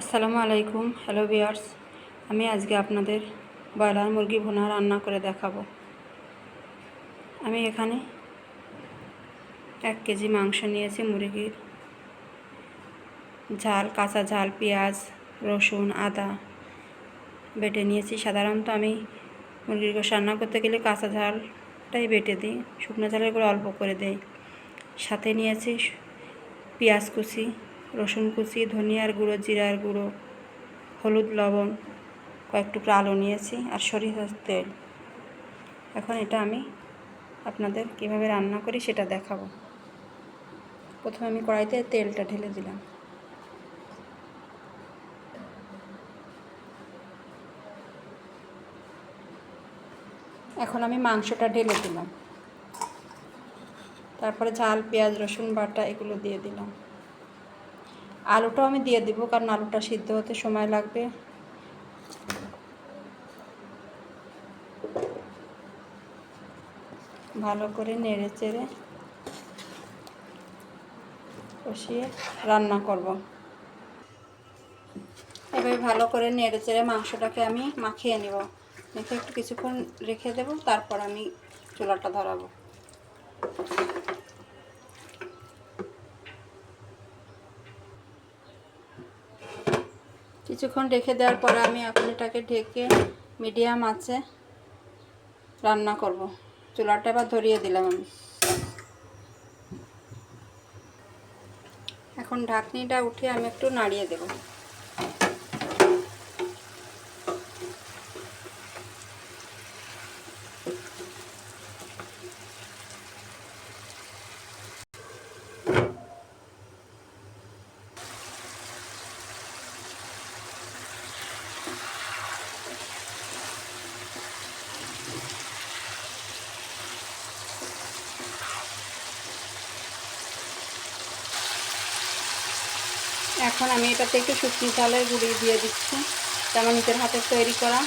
আসসালামু আলাইকুম, হ্যালো বিয়ার্স আমি আজকে আপনাদের ব্রয়লার মুরগি ভুনা রান্না করে দেখাবো। আমি এখানে এক কেজি মাংস নিয়েছি মুরগির। ঝাল, কাঁচা ঝাল, পেঁয়াজ, রসুন, আদা বেটে নিয়েছি। সাধারণত আমি মুরগির গোশ রান্না করতে গেলে কাঁচা ঝালটাই বেটে দিই, শুকনো ঝালের করে অল্প করে দেই। সাথে নিয়েছি পেঁয়াজ কুচি রসুন কুচি, ধনিয়ার গুঁড়ো, জিরার গুঁড়ো, হলুদ লবণ, কয়েক টুকরো আলু নিয়েছি আর সরিষার তেল। এখন এটা আমি আপনাদের কীভাবে রান্না করি সেটা দেখাবো। প্রথমে আমি কড়াইতে তেলটা ঢেলে দিলাম। এখন আমি মাংসটা ঢেলে দিলাম। তারপরে ঝাল, পেঁয়াজ, রসুন বাটা এগুলো দিয়ে দিলাম। আলুটাও আমি দিয়ে দিব, কারণ আলুটা সিদ্ধ হতে সময় লাগবে। ভালো করে নেড়ে চেড়ে কষিয়ে রান্না করব। এভাবে ভালো করে নেড়ে চেড়ে মাংসটাকে আমি মাখিয়ে নেব। মেখে একটু কিছুক্ষণ রেখে দেব, তারপর আমি চুলাটা ধরাবো। কিছুক্ষণ রেখে দেওয়ার পরে আমি এখন এটাকে ঢেকে মিডিয়াম আছে রান্না করব। চুলাটা আবার ধরিয়ে দিলাম আমি। এখন ঢাকনিটা উঠে আমি একটু নাড়িয়ে দেবো। এখন আমি এটাতে একটু শুকনি চালের গুঁড়ি দিয়ে দিচ্ছি। যেমন নিজের হাতে তৈরি করা।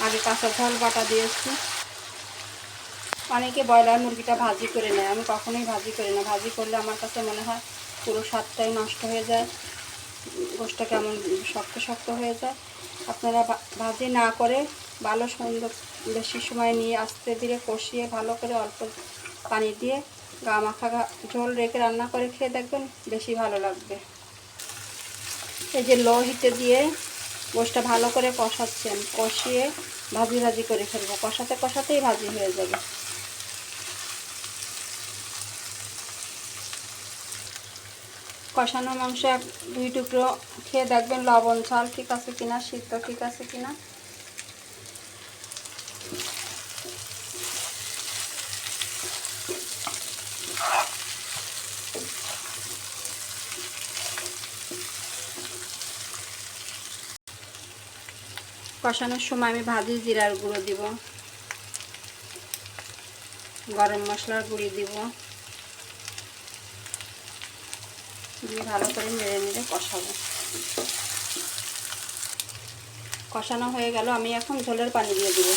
আগে কাঁচা ঝাল বাটা দিয়েছি। অনেকে ব্রয়লার মুরগিটা ভাজি করে নেয়। আমি কখনোই ভাজি করি না। ভাজি করলে আমার কাছে মনে হয় পুরো স্বাদটাই নষ্ট হয়ে যায়। গোষ্ঠটা কেমন শক্ত শক্ত হয়ে যায়। আপনারা ভাজি না করে ভালো সুন্দর বেশি সময় নিয়ে আস্তে ধীরে কষিয়ে ভালো করে অল্প পানি দিয়ে গা মাখা ঝোল রেখে রান্না করে খেয়ে দেখবেন বেশি ভালো লাগবে। এই যে লো হিটে দিয়ে গোষ্ঠটা ভালো করে কষাচ্ছেন, কষিয়ে ভাজি ভাজি করে ফেলব। কষাতে কষাতেই ভাজি হয়ে যাবে। কষানো মাংস এক দুই টুকরো, খেয়ে দেখবেন লবণ, ঝাল ঠিক আছে কিনা, সিদ্ধ ঠিক আছে কিনা। কষানোর সময় আমি ভাজি জিরার গুঁড়ো দিব। গরম মশলার গুঁড়ি দিব। দিয়ে ভালো করে মেরে নেড়ে কষাবো। কষানো হয়ে গেল, আমি এখন ঝোলের পানি দিয়ে দিব।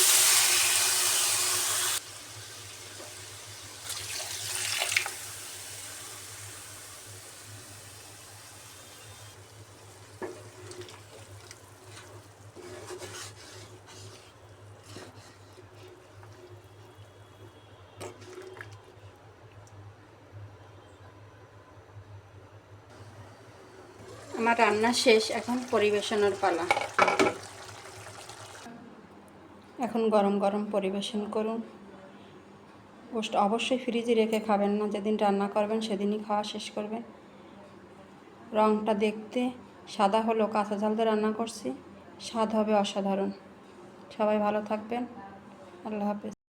আমার রান্না শেষ, এখন পরিবেশনের পালা। এখন গরম গরম পরিবেশন করুন। গোষ্ঠ অবশ্যই ফ্রিজে রেখে খাবেন না, যেদিন রান্না করবেন সেদিনই খাওয়া শেষ করবেন। রঙটা দেখতে সাদা হলো কাঁচা ঝাল দিয়ে রান্না করছি, স্বাদ হবে অসাধারণ। সবাই ভালো থাকবেন। আল্লাহ হাফেজ।